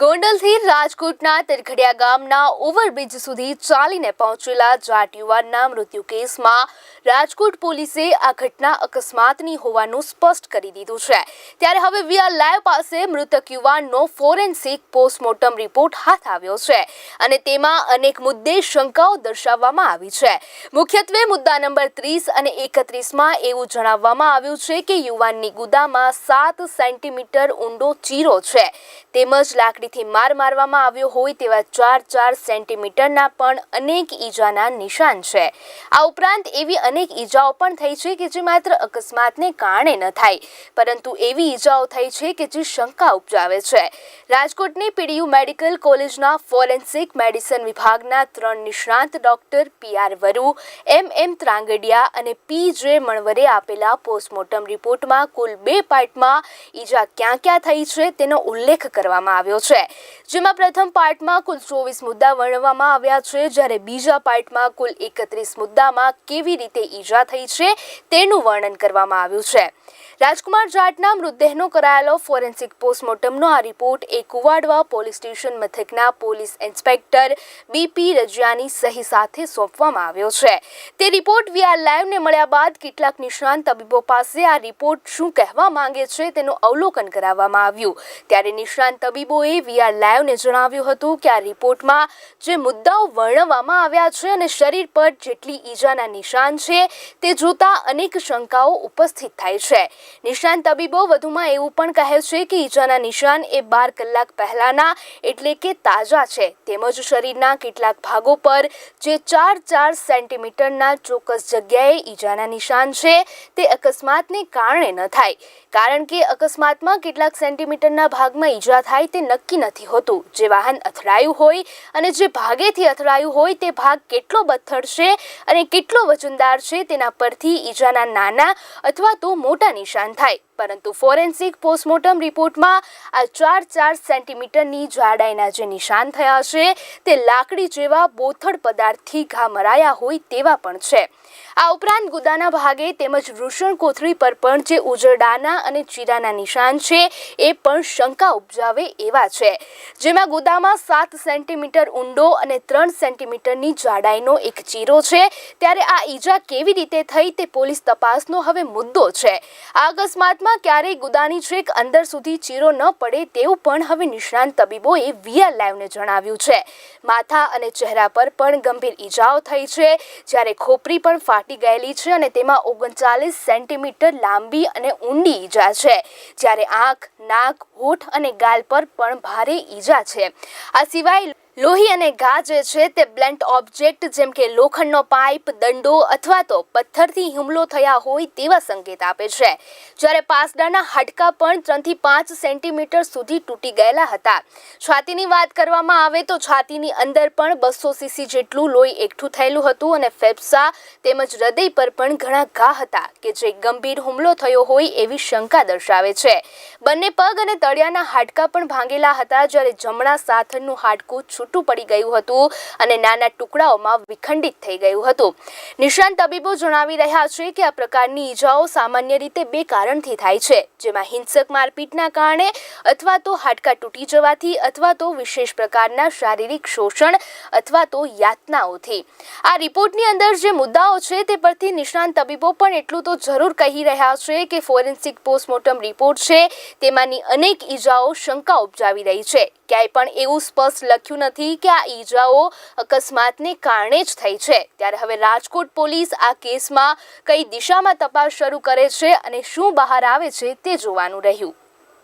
ગોંડલથી રાજકોટના તરખડિયા ગામના ઓવરબ્રિજ સુધી ચાલીને પહોંચેલા જાટ યુવાનના મૃત્યુ કેસમાં રાજકોટ પોલીસે આ ઘટના અકસ્માતની હોવાનું સ્પષ્ટ કરી દીધું છે. ત્યારે હવે વીઆર લાઈવ પાસે મૃતક યુવાનનો ફોરેન્સિક પોસ્ટમોર્ટમ રિપોર્ટ હાથ આવ્યો છે અને તેમાં અનેક મુદ્દે શંકાઓ દર્શાવવામાં આવી છે. મુખ્યત્વે મુદ્દા નંબર ત્રીસ અને એકત્રીસમાં એવું જણાવવામાં આવ્યું છે કે યુવાનની ગુદામાં સાત સેન્ટીમીટર ઊંડો ચીરો છે. તેમજ લાકડીથી માર મારવામાં આવ્યો હોય તેવા ચાર ચાર સેન્ટીમીટરના પણ અનેક ઈજાના નિશાન છે. આ ઉપરાંત એવી અનેક ઈજાઓ પણ થઈ છે કે જે માત્ર અકસ્માતને કારણે ન થાય, પરંતુ એવી ઈજાઓ થઈ છે કે જે શંકા ઉપજાવે છે. રાજકોટની પીડીયુ મેડિકલ કોલેજના ફોરેન્સિક મેડિસિન વિભાગના ત્રણ નિષ્ણાંત ડોક્ટર પી આર વરુ એમ એમ ત્રાંગડિયા અને પી જે મણવરે આપેલા પોસ્ટમોર્ટમ રિપોર્ટમાં કુલ બે પાર્ટમાં ઈજા ક્યાં ક્યાં થઈ છે તેનો ઉલ્લેખ કરવામાં આવ્યો છે. જેમાં પ્રથમ પાર્ટમાં કુલ ચોવીસ મુદ્દા વર્ણવવામાં આવ્યા છે. જ્યારે બીજા પાર્ટમાં કુલ એકત્રીસ મુદ્દામાં કેવી રીતે ઈજા થઈ છે તેનું વર્ણન કરવામાં આવ્યું છે. રાજકુમાર જાટના મૃતદેહનો કરાયેલો ફોરેન્સિક પોસ્ટમોર્ટમનો આ રિપોર્ટ એ કુવાડવા પોલીસ સ્ટેશન મથકના પોલીસ ઇન્સ્પેક્ટર બીપી રજિયાની સહી સાથે સોંપવામાં આવ્યો છે. તે રિપોર્ટ વીઆર લાઈવને મળ્યા બાદ કેટલાક નિષ્ણાંત તબીબો પાસે આ રિપોર્ટ શું કહેવા માંગે છે તેનું અવલોકન કરાવવામાં આવ્યું. ત્યારે નિષ્ણાંત તબીબોએ વીઆર લાઈવને જણાવ્યું હતું કે આ રિપોર્ટમાં જે મુદ્દાઓ વર્ણવવામાં આવ્યા છે અને શરીર પર જેટલી ઈજાના નિશાન છે તે જોતા અનેક શંકાઓ ઉપસ્થિત થાય છે. નિષ્ણાંત તબીબો વધુમાં એવું પણ કહે છે કે ઈજાના નિશાન એ બાર કલાક પહેલાના એટલે કે તાજા છે. તેમજ શરીરના કેટલાક ભાગો પર જે ચાર ચાર સેન્ટીમીટરના ચોક્કસ જગ્યાએ ઈજાના નિશાન છે તે અકસ્માતને કારણે ન થાય. કારણ કે અકસ્માતમાં કેટલાક સેન્ટીમીટરના ભાગમાં ઈજા થાય તે નક્કી નથી હોતું. જે વાહન અથડાયું હોય અને જે ભાગેથી અથડાયું હોય તે ભાગ કેટલો બથડ છે અને કેટલો વજનદાર છે તેના પરથી ઈજાના નાના અથવા તો મોટા નિશાન થાય. પરંતુ ફોરેન્સિક પોસ્ટમોર્ટમ રિપોર્ટમાં આ ચાર ચાર સેન્ટીમીટરની જાડાઈના જે નિશાન થયા છે, તે લાકડી જેવા બોથડ પદાર્થથી ઘા મરાયા હોય તેવા પણ છે. આ ઉપરાંત ગુદાના ભાગે તેમજ વૃષણ કોથળી પર પણ જે ઉજરડાના અને ચીરાના નિશાન છે, એ પણ શંકા ઉપજાવે એવા છે. જેમાં ગુદામાં સાત સેન્ટીમીટર ઊંડો અને ત્રણ સેન્ટીમીટરની જાડાઈનો એક ચીરો છે. ત્યારે આ ઈજા કેવી રીતે થઈ તે પોલીસ તપાસનો હવે મુદ્દો છે. અકસ્માતમાં ક્યારેય ગુદાની છેક અંદર સુધી ચીરો ન પડે તેવું પણ હવે નિષ્ણાંત તબીબોએ વીઆર લાઈવને જણાવ્યું છે. માથા અને ચહેરા પર પણ ગંભીર ઈજાઓ થઈ છે. જ્યારે ખોપરી પણ ફાટી ગયેલી છે અને તેમાં ઓગણચાલીસ સેન્ટીમીટર લાંબી અને ઊંડી ઈજા છે. જ્યારે આંખ, નાક, હોઠ અને ગાલ પર પણ ભારે ઈજા છે. આ સિવાય લોહી અને ઘા જે છે તે બ્લેન્ટ ઓબ્જેક્ટ જેમ કે લોખંડનો પાઇપ, દંડો અથવા તો પથ્થરથી હુમલો થયા હોય તેવા સંકેત આપે છે. જ્યારે પાસડાના હાડકા પણ ત્રણથી પાંચ સેન્ટીમીટર સુધી તૂટી ગયેલા હતા. છાતીની વાત કરવામાં આવે તો છાતીની અંદર પણ બસો સીસી જેટલું લોહી એકઠું થયેલું હતું અને ફેફસા તેમજ હૃદય પર પણ ઘણા ઘા હતા કે જે ગંભીર હુમલો થયો હોય એવી શંકા દર્શાવે છે. બંને પગ અને તળિયાના હાડકા પણ ભાંગેલા હતા જ્યારે જમણા સાથળનું હાડકું છૂટું પડી ગયું હતું અને નાના ટુકડાઓમાં વિખંડિત થઈ ગયું હતું. નિષ્ણાંત તબીબો જણાવી રહ્યા છે કે આ પ્રકારની ઈજાઓ સામાન્ય રીતે બે કારણથી થાય છે, જેમાં હિંસક મારપીટના કારણે અથવા તો હાડકા તૂટી જવાથી અથવા તો વિશેષ પ્રકારના શારીરિક શોષણ અથવા તો યાતનાઓથી. આ રિપોર્ટની અંદર જે મુદ્દાઓ છે તે પરથી નિષ્ણાંત તબીબો પણ એટલું તો જરૂર કહી રહ્યા છે કે ફોરેન્સિક પોસ્ટમોર્ટમ રિપોર્ટ છે, તેમાંની અનેક ઈજાઓ શંકા ઉપજાવી રહી છે. ક્યાંય પણ એવું સ્પષ્ટ લખ્યું નથી કે આ ઈજાઓ અકસ્માતને કારણે જ થઈ છે. ત્યારે હવે રાજકોટ પોલીસ આ કેસમાં કઈ દિશામાં તપાસ શરૂ કરે છે અને શું બહાર આવે છે તે જોવાનું રહ્યું.